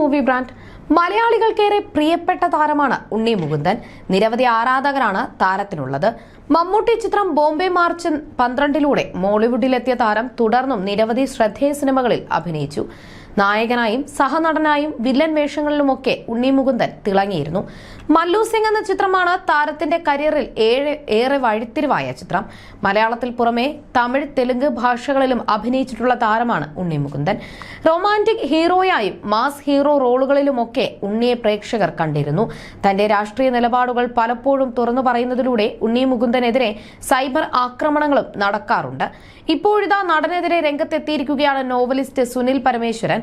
Movie brand മലയാളികൾക്കേറെ പ്രിയപ്പെട്ട താരമാണ് ഉണ്ണി മുകുന്ദൻ. നിരവധി ആരാധകരാണ് താരത്തിനുള്ളത്. മമ്മൂട്ടി ചിത്രം ബോംബെ മാർച്ച് പന്ത്രണ്ടിലൂടെ മോളിവുഡിലെത്തിയ താരം തുടർന്നും നിരവധി ശ്രദ്ധേയ സിനിമകളിൽ അഭിനയിച്ചു. നായകനായും സഹനടനായും വില്ലൻ വേഷങ്ങളിലുമൊക്കെ ഉണ്ണി മുകുന്ദൻ തിളങ്ങിയിരുന്നു. മല്ലു സിംഗ് എന്ന ചിത്രമാണ് താരത്തിന്റെ കരിയറിൽ ഏറെ ഏറെ വഴിത്തിരിവായ ചിത്രം. മലയാളത്തിൽ പുറമെ തമിഴ് തെലുങ്ക് ഭാഷകളിലും അഭിനയിച്ചിട്ടുള്ള താരമാണ് ഉണ്ണി മുകുന്ദൻ. റൊമാന്റിക് ഹീറോയായും മാസ് ഹീറോ റോളുകളിലുമൊക്കെ ഉണ്ണിയെ പ്രേക്ഷകർ കണ്ടിരുന്നു. തന്റെ രാഷ്ട്രീയ നിലപാടുകൾ പലപ്പോഴും തുറന്നു പറയുന്നതിലൂടെ ഉണ്ണി മുകുന്ദനെതിരെ സൈബർ ആക്രമണങ്ങളും നടക്കാറുണ്ട്. ഇപ്പോഴിതാ നടനെതിരെ രംഗത്തെത്തിയിരിക്കുകയാണ് നോവലിസ്റ്റ് സുനിൽ പരമേശ്വരൻ.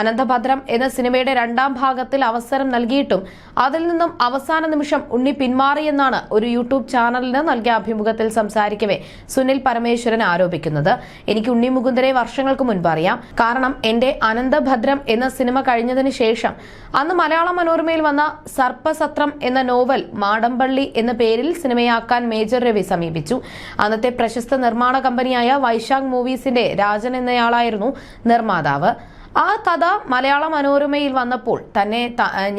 അനന്തഭദ്രം എന്ന സിനിമയുടെ രണ്ടാം ഭാഗത്തിൽ അവസരം നൽകിയിട്ടും അതിൽ നിന്നും അവസാന നിമിഷം ഉണ്ണി പിന്മാറിയെന്നാണ് ഒരു യൂട്യൂബ് ചാനലിന് നൽകിയ അഭിമുഖത്തിൽ സംസാരിക്കവേ സുനിൽ പരമേശ്വരൻ ആരോപിക്കുന്നത്. എനിക്ക് ഉണ്ണി മുകുന്ദരെ വർഷങ്ങൾക്ക് മുൻപ് അറിയാം. കാരണം എന്റെ അനന്തഭദ്രം എന്ന സിനിമ കഴിഞ്ഞതിന് ശേഷം അന്ന് മലയാള മനോരമയിൽ വന്ന സർപ്പസത്രം എന്ന നോവൽ മാടമ്പള്ളി എന്ന പേരിൽ സിനിമയാക്കാൻ മേജർ രവി സമീപിച്ചു. അന്നത്തെ പ്രശസ്ത നിർമ്മാണ കമ്പനിയായ വൈശാഖ് മൂവീസിന്റെ രാജൻ എന്നയാളായിരുന്നു നിർമ്മാതാവ്. ആ കഥ മലയാള മനോരമയിൽ വന്നപ്പോൾ തന്നെ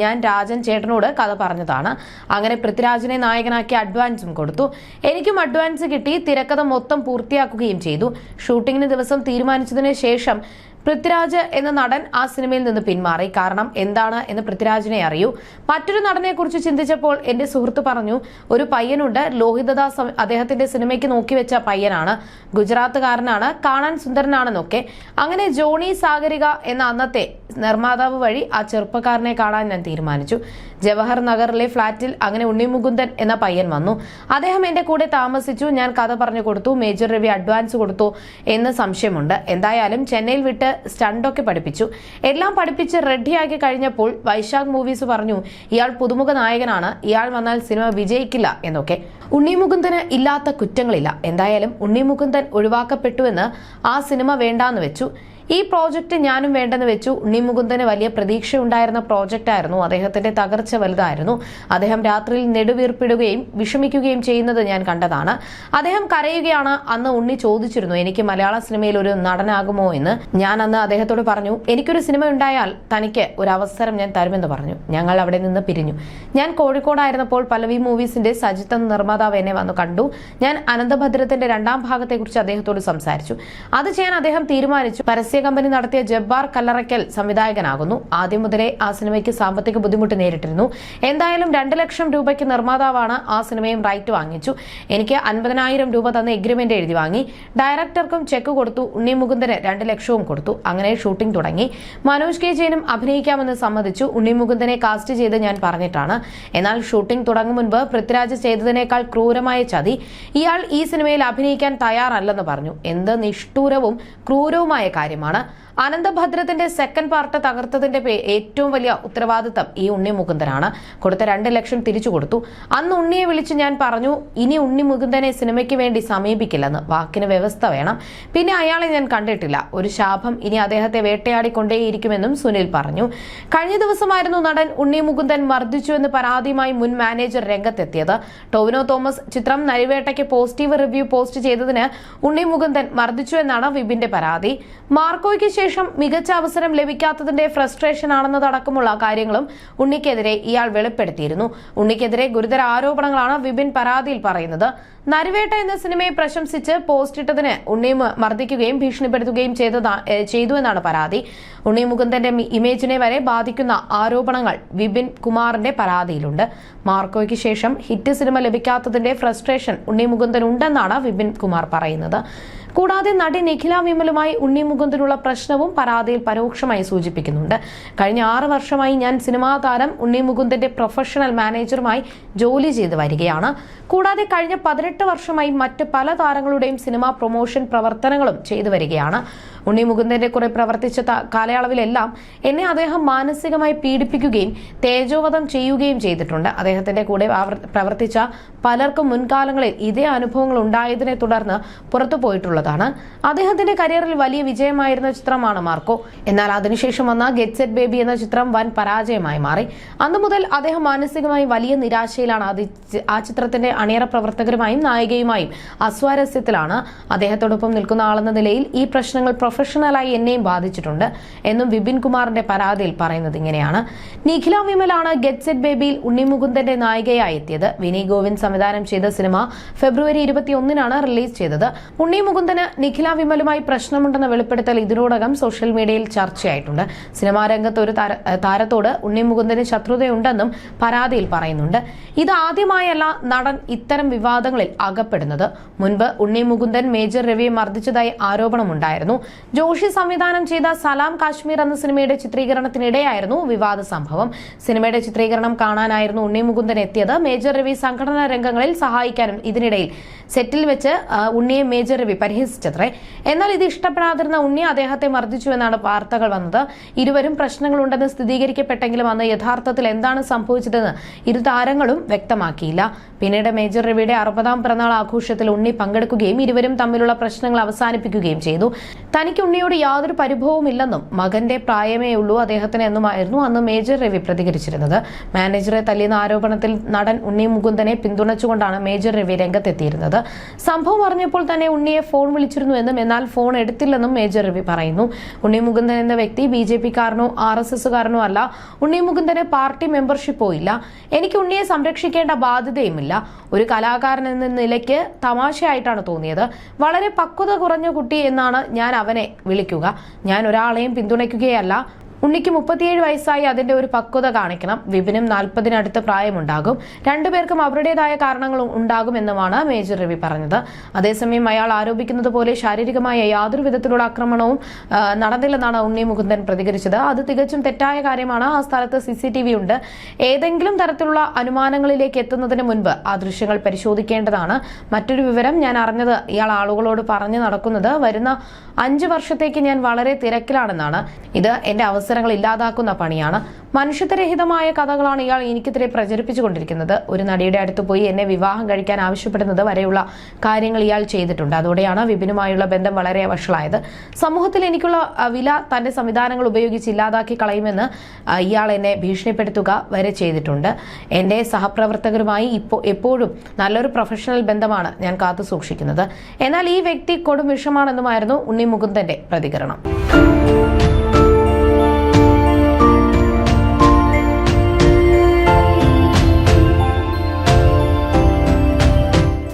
ഞാൻ രാജൻ ചേട്ടനോട് കഥ പറഞ്ഞതാണ്. അങ്ങനെ പൃഥ്വിരാജിനെ നായകനാക്കി അഡ്വാൻസും കൊടുത്തു. എനിക്കും അഡ്വാൻസ് കിട്ടി. തിരക്കഥ മൊത്തം പൂർത്തിയാക്കുകയും ചെയ്തു. ഷൂട്ടിങ്ങിന് ദിവസം തീരുമാനിച്ചതിന് ശേഷം പൃഥ്വിരാജ് എന്ന നടൻ ആ സിനിമയിൽ നിന്ന് പിന്മാറി. കാരണം എന്താണ് എന്ന് പൃഥ്വിരാജിനെ അറിയൂ. മറ്റൊരു നടനെ കുറിച്ച് ചിന്തിച്ചപ്പോൾ എന്റെ സുഹൃത്ത് പറഞ്ഞു ഒരു പയ്യനുണ്ട് ലോഹിതദാസ് അദ്ദേഹത്തിന്റെ സിനിമയ്ക്ക് നോക്കിവെച്ച പയ്യനാണ്. ഗുജറാത്തുകാരനാണ് കാണാൻ സുന്ദരനാണെന്നൊക്കെ. അങ്ങനെ ജോണി സാഗരിക എന്ന അന്നത്തെ നിർമ്മാതാവ് വഴി ആ ചെറുപ്പക്കാരനെ കാണാൻ ഞാൻ തീരുമാനിച്ചു. ജവഹർ നഗറിലെ ഫ്ളാറ്റിൽ അങ്ങനെ ഉണ്ണി മുകുന്ദൻ എന്ന പയ്യൻ വന്നു. അദ്ദേഹം എന്റെ കൂടെ താമസിച്ചു. ഞാൻ കഥ പറഞ്ഞു കൊടുത്തു. മേജർ രവി അഡ്വാൻസ് കൊടുത്തു എന്ന് സംശയമുണ്ട്. എന്തായാലും ചെന്നൈയിൽ വിട്ട് സ്റ്റണ്ടൊക്കെ പഠിപ്പിച്ചു. എല്ലാം പഠിപ്പിച്ച് റെഡിയാക്കി കഴിഞ്ഞപ്പോൾ വൈശാഖ് മൂവീസ് പറഞ്ഞു ഇയാൾ പുതുമുഖ നായകനാണ്. ഇയാൾ വന്നാൽ സിനിമ വിജയിക്കില്ല എന്നൊക്കെ. ഉണ്ണി മുകുന്ദന് ഇല്ലാത്ത കുറ്റങ്ങളില്ല. എന്തായാലും ഉണ്ണി മുകുന്ദൻ ഒഴിവാക്കപ്പെട്ടുവെന്ന് ആ സിനിമ വേണ്ടാന്ന് വെച്ചു. ഈ പ്രോജക്റ്റ് ഞാനും വേണ്ടെന്ന് വെച്ചു. ഉണ്ണിമുകുന്ദന് വലിയ പ്രതീക്ഷയുണ്ടായിരുന്ന പ്രോജക്റ്റ് ആയിരുന്നു അദ്ദേഹത്തിന്റെ തകർച്ച വലുതായിരുന്നു. അദ്ദേഹം രാത്രിയിൽ നെടുവീർപ്പിടുകയും വിഷമിക്കുകയും ചെയ്യുന്നത് ഞാൻ കണ്ടതാണ്. അദ്ദേഹം കരയുകയാണ്. അന്ന് ഉണ്ണി ചോദിച്ചിരുന്നു എനിക്ക് മലയാള സിനിമയിൽ ഒരു നടനാകുമോ എന്ന്? ഞാൻ അന്ന് അദ്ദേഹത്തോട് പറഞ്ഞു എനിക്കൊരു സിനിമ ഉണ്ടായാൽ തനിക്ക് ഒരു അവസരം ഞാൻ തരുമെന്ന് പറഞ്ഞു. ഞങ്ങൾ അവിടെ നിന്ന് പിരിഞ്ഞു. ഞാൻ കോഴിക്കോടായിരുന്നപ്പോൾ പല്ലവി മൂവീസിന്റെ സജിത്ത് നിർമ്മാതാവ് എന്നെ വന്നു കണ്ടു. ഞാൻ അനന്തഭദ്രത്തിന്റെ രണ്ടാം ഭാഗത്തെക്കുറിച്ച് അദ്ദേഹത്തോട് സംസാരിച്ചു. അത് ചെയ്യാൻ അദ്ദേഹം തീരുമാനിച്ചു. പരസ്യ കമ്പനി നടത്തിയ ജബ്ബാർ കല്ലറയ്ക്കൽ സംവിധായകനാകുന്നു. ആദ്യം മുതലേ ആ സിനിമയ്ക്ക് സാമ്പത്തിക ബുദ്ധിമുട്ട് നേരിട്ടിരുന്നു. എന്തായാലും രണ്ട് ലക്ഷം രൂപയ്ക്ക് നിർമ്മാതാവാണ് ആ സിനിമയും റൈറ്റ് വാങ്ങിച്ചു. എനിക്ക് അൻപതിനായിരം രൂപ തന്ന എഗ്രിമെന്റ് എഴുതി വാങ്ങി. ഡയറക്ടർക്കും ചെക്ക് കൊടുത്തു. ഉണ്ണി മുകുന്ദന് രണ്ട് ലക്ഷവും കൊടുത്തു. അങ്ങനെ ഷൂട്ടിംഗ് തുടങ്ങി. മനോജ് കെ ജയനും അഭിനയിക്കാമെന്ന് സമ്മതിച്ചു. ഉണ്ണി മുകുന്ദനെ കാസ്റ്റ് ചെയ്ത് ഞാൻ പറഞ്ഞിട്ടാണ്. എന്നാൽ ഷൂട്ടിംഗ് തുടങ്ങും മുൻപ് പൃഥ്വിരാജ് ചെയ്തതിനേക്കാൾ ക്രൂരമായ ചതി ഇയാൾ ഈ സിനിമയിൽ അഭിനയിക്കാൻ തയ്യാറല്ലെന്ന് പറഞ്ഞു. എന്ത് നിഷ്ഠൂരവും ക്രൂരവുമായ കാര്യമാണ് അനന്തഭദ്രത്തിന്റെ സെക്കൻഡ് പാർട്ട് തകർത്തതിന്റെ ഏറ്റവും വലിയ ഉത്തരവാദിത്തം ഈ ഉണ്ണി മുകുന്ദനാണ് കൊടുത്ത രണ്ട് ലക്ഷം തിരിച്ചു കൊടുത്തു. അന്ന് ഉണ്ണിയെ വിളിച്ച് ഞാൻ പറഞ്ഞു ഇനി ഉണ്ണി മുകുന്ദനെ സിനിമയ്ക്ക് വേണ്ടി സമീപിക്കില്ലെന്ന്. വാക്കിന് വ്യവസ്ഥ വേണം. പിന്നെ അയാളെ ഞാൻ കണ്ടിട്ടില്ല. ഒരു ശാപം ഇനി അദ്ദേഹത്തെ വേട്ടയാടിക്കൊണ്ടേയിരിക്കുമെന്നും സുനിൽ പറഞ്ഞു. കഴിഞ്ഞ ദിവസമായിരുന്നു നടൻ ഉണ്ണി മുകുന്ദൻ മർദ്ദിച്ചുവെന്ന് പരാതിയുമായി മുൻ മാനേജർ രംഗത്തെത്തിയത്. ടോവിനോ തോമസ് ചിത്രം നരിവേട്ടയ്ക്ക് പോസിറ്റീവ് റിവ്യൂ പോസ്റ്റ് ചെയ്തതിന് ഉണ്ണി മുകുന്ദൻ മർദ്ദിച്ചു എന്നാണ് വിപിന്റെ പരാതി. മാർക്കോയ്ക്ക് ശേഷം മികച്ച അവസരം ലഭിക്കാത്തതിന്റെ ഫ്രസ്ട്രേഷൻ ആണെന്നതടക്കമുള്ള കാര്യങ്ങളും ഉണ്ണിക്കെതിരെ ഇയാൾ വെളിപ്പെടുത്തിയിരുന്നു. ഉണ്ണിക്കെതിരെ ഗുരുതര ആരോപണങ്ങളാണ് വിപിൻ പരാതിയിൽ പറയുന്നത്. നരിവേട്ട എന്ന സിനിമയെ പ്രശംസിച്ച് പോസ്റ്റ് ഇട്ടതിന് ഉണ്ണി മർദ്ദിക്കുകയും ഭീഷണിപ്പെടുത്തുകയും ചെയ്തതാ ചെയ്തു എന്നാണ് പരാതി. ഉണ്ണി മുകുന്ദന്റെ ഇമേജിനെ വരെ ബാധിക്കുന്ന ആരോപണങ്ങൾ വിപിൻ കുമാറിന്റെ പരാതിയിലുണ്ട്. മാർക്കോയ്ക്ക് ശേഷം ഹിറ്റ് സിനിമ ലഭിക്കാത്തതിന്റെ ഫ്രസ്ട്രേഷൻ ഉണ്ണി മുകുന്ദൻ ഉണ്ടെന്നാണ് വിപിൻ കുമാർ പറയുന്നത്. കൂടാതെ നടി നിഖില വിമലുമായി ഉണ്ണി മുകുന്ദനുള്ള പ്രശ്നവും പരാതിയിൽ പരോക്ഷമായി സൂചിപ്പിക്കുന്നുണ്ട്. കഴിഞ്ഞ ആറ് വർഷമായി ഞാൻ സിനിമാ താരം ഉണ്ണി മുകുന്ദന്റെ പ്രൊഫഷണൽ മാനേജറുമായി ജോലി ചെയ്തു വരികയാണ്. കൂടാതെ കഴിഞ്ഞ പതിനെട്ട് വർഷമായി മറ്റ് പല താരങ്ങളുടെയും സിനിമാ പ്രൊമോഷൻ പ്രവർത്തനങ്ങളും ചെയ്തു വരികയാണ്. ഉണ്ണി മുകുന്ദന്റെ കുറെ പ്രവർത്തിച്ച കാലയളവിലെല്ലാം എന്നെ അദ്ദേഹം മാനസികമായി പീഡിപ്പിക്കുകയും തേജോവധം ചെയ്യുകയും ചെയ്തിട്ടുണ്ട്. അദ്ദേഹത്തിന്റെ കൂടെ പ്രവർത്തിച്ച പലർക്കും മുൻകാലങ്ങളിൽ ഇതേ അനുഭവങ്ങൾ ഉണ്ടായതിനെ തുടർന്ന് പുറത്തു ഉള്ളതാണ്. അദ്ദേഹത്തിന്റെ കരിയറിൽ വലിയ വിജയമായിരുന്ന ചിത്രമാണ് മാർക്കോ. എന്നാൽ അതിനുശേഷം വന്ന ഗെറ്റ് സെറ്റ് ബേബി എന്ന ചിത്രം വൻ പരാജയമായി മാറി. അന്നു മുതൽ അദ്ദേഹം മാനസികമായി വലിയ നിരാശയിലാണ്. ആ ചിത്രത്തിന്റെ അണിയറ പ്രവർത്തകരുമായും നായികയുമായും അസ്വാരസ്യത്തിലാണ് അദ്ദേഹത്തോടൊപ്പം നിൽക്കുന്ന ആളെന്ന നിലയിൽ ഈ പ്രശ്നങ്ങൾ പ്രൊഫഷണലായി എന്നെയും ബാധിച്ചിട്ടുണ്ട് എന്നും വിപിൻ കുമാറിന്റെ പരാതിയിൽ പറയുന്നത് ഇങ്ങനെയാണ്. നിഖില വിമലാണ് ഗെറ്റ് സെറ്റ് ബേബിയിൽ ഉണ്ണിമുകുന്ദന്റെ നായികയായി എത്തിയത്. വിനയ് ഗോവിന്ദ് സംവിധാനം ചെയ്ത സിനിമ ഫെബ്രുവരി ഇരുപത്തിയൊന്നിനാണ് റിലീസ് ചെയ്തത്. ഉണ്ണി മുകുന്ദന് നിഖില വിമലുമായി പ്രശ്നമുണ്ടെന്ന വെളിപ്പെടുത്തൽ ഇതിനോടകം സോഷ്യൽ മീഡിയയിൽ ചർച്ചയായിട്ടുണ്ട്. സിനിമാ രംഗത്ത് ഒരു താര- താരത്തോട് ഉണ്ണി മുകുന്ദന് ശത്രുതയുണ്ടെന്നും പരാതിയിൽ പറയുന്നുണ്ട്. ഇത് ആദ്യമായല്ല നടൻ ഇത്തരം വിവാദങ്ങളിൽ അകപ്പെടുന്നത്. മുൻപ് ഉണ്ണി മുകുന്ദൻ മേജർ രവിയെ മർദ്ദിച്ചതായി ആരോപണമുണ്ടായിരുന്നു. ജോഷി സംവിധാനം ചെയ്ത സലാം കാശ്മീർ എന്ന സിനിമയുടെ ചിത്രീകരണത്തിനിടെയായിരുന്നു വിവാദ സംഭവം. സിനിമയുടെ ചിത്രീകരണം കാണാനായിരുന്നു ഉണ്ണി മുകുന്ദൻ എത്തിയത്. മേജർ രവി സംഘടനാ രംഗങ്ങളിൽ സഹായിക്കാനും ഇതിനിടയിൽ സെറ്റിൽ വെച്ച് ഉണ്ണിയെ മേജർ രവി പരിഹസിച്ചത്രേ എന്നാൽ ഇത് ഇഷ്ടപ്പെടാതിരുന്ന ഉണ്ണി അദ്ദേഹത്തെ മർദ്ദിച്ചു എന്നാണ് വാർത്തകൾ വന്നത്. ഇരുവരും പ്രശ്നങ്ങളുണ്ടെന്ന് സ്ഥിരീകരിക്കപ്പെട്ടെങ്കിലും അന്ന് യഥാർത്ഥത്തിൽ എന്താണ് സംഭവിച്ചതെന്ന് ഇരു താരങ്ങളും വ്യക്തമാക്കിയില്ല. പിന്നീട് മേജർ രവിയുടെ അറുപതാം പിറന്നാൾ ആഘോഷത്തിൽ ഉണ്ണി പങ്കെടുക്കുകയും ഇരുവരും തമ്മിലുള്ള പ്രശ്നങ്ങൾ അവസാനിപ്പിക്കുകയും ചെയ്തു. തനിക്ക് ഉണ്ണിയോട് യാതൊരു പരിഭവവും ഇല്ലെന്നും മകന്റെ പ്രായമേ ഉള്ളൂ അദ്ദേഹത്തിന് എന്നുമായിരുന്നു അന്ന് മേജർ രവി പ്രതികരിച്ചിരുന്നത്. മാനേജറെ തല്ലിയെന്ന ആരോപണത്തിൽ നടൻ ഉണ്ണി മുകുന്ദനെ പിന്തുണച്ചുകൊണ്ടാണ് മേജർ രവി രംഗത്തെത്തിയിരുന്നത്. സംഭവം അറിഞ്ഞപ്പോൾ തന്നെ ഉണ്ണിയെ ഫോൺ വിളിച്ചിരുന്നുവെന്നും എന്നാൽ ഫോൺ എടുത്തില്ലെന്നും മേജർ രവി പറയുന്നു. ഉണ്ണി മുകുന്ദൻ എന്ന വ്യക്തി ബി ജെ പിക്കാരനോ ആർ എസ് എസുകാരനോ അല്ല. ഉണ്ണി മുകുന്ദന് പാർട്ടി മെമ്പർഷിപ്പോ ഇല്ല. എനിക്ക് ഉണ്ണിയെ സംരക്ഷിക്കേണ്ട ബാധ്യതയുമില്ല. ഒരു കലാകാരൻ എന്ന നിലയ്ക്ക് തമാശയായിട്ടാണ് തോന്നിയത്. വളരെ പക്വത കുറഞ്ഞ കുട്ടി എന്നാണ് ഞാൻ അവനെ വിളിക്കുക. ഞാൻ ഒരാളെയും പിന്തുണയ്ക്കുകയല്ല. ഉണ്ണിക്ക് മുപ്പത്തിയേഴ് വയസ്സായി അതിന്റെ ഒരു പക്വത കാണിക്കണം. വിപിനും നാൽപ്പതിനടുത്ത് പ്രായമുണ്ടാകും. രണ്ടുപേർക്കും അവരുടേതായ കാരണങ്ങൾ ഉണ്ടാകുമെന്നുമാണ് മേജർ രവി പറഞ്ഞത്. അതേസമയം അയാൾ ആരോപിക്കുന്നത് പോലെ ശാരീരികമായ യാതൊരു വിധത്തിലുള്ള ആക്രമണവും നടന്നില്ലെന്നാണ് ഉണ്ണി മുകുന്ദൻ പ്രതികരിച്ചത്. അത് തികച്ചും തെറ്റായ കാര്യമാണ്. ആ സ്ഥലത്ത് സി സി ടി വി ഉണ്ട്. ഏതെങ്കിലും തരത്തിലുള്ള അനുമാനങ്ങളിലേക്ക് എത്തുന്നതിന് മുൻപ് ആ ദൃശ്യങ്ങൾ പരിശോധിക്കേണ്ടതാണ്. മറ്റൊരു വിവരം ഞാൻ അറിഞ്ഞത് ഇയാൾ ആളുകളോട് പറഞ്ഞു നടക്കുന്നത് വരുന്ന അഞ്ചു വർഷത്തേക്ക് ഞാൻ വളരെ തിരക്കിലാണെന്നാണ്. ഇത് എന്റെ അവസരങ്ങൾ ഇല്ലാതാക്കുന്ന പണിയാണ്. മനുഷ്യത്വരഹിതമായ കഥകളാണ് ഇയാൾ എനിക്കെതിരെ പ്രചരിപ്പിച്ചുകൊണ്ടിരിക്കുന്നത്. ഒരു നടിയുടെ അടുത്ത് പോയി എന്നെ വിവാഹം കഴിക്കാൻ ആവശ്യപ്പെടുന്നത് വരെയുള്ള കാര്യങ്ങൾ ഇയാൾ ചെയ്തിട്ടുണ്ട്. അതോടെയാണ് വിപിനുമായുള്ള ബന്ധം വളരെ വഷളായത്. സമൂഹത്തിൽ എനിക്കുള്ള വില തന്റെ സംവിധാനങ്ങൾ ഉപയോഗിച്ച് ഇല്ലാതാക്കി കളയുമെന്ന് ഇയാൾ എന്നെ ഭീഷണിപ്പെടുത്തുക വരെ ചെയ്തിട്ടുണ്ട്. എന്റെ സഹപ്രവർത്തകരുമായി ഇപ്പോ എപ്പോഴും നല്ലൊരു പ്രൊഫഷണൽ ബന്ധമാണ് ഞാൻ കാത്തു സൂക്ഷിക്കുന്നത്. എന്നാൽ ഈ വ്യക്തി കൊടും വിഷമാണെന്നുമായിരുന്നു ഉണ്ണി മുകുന്ദന്റെ പ്രതികരണം.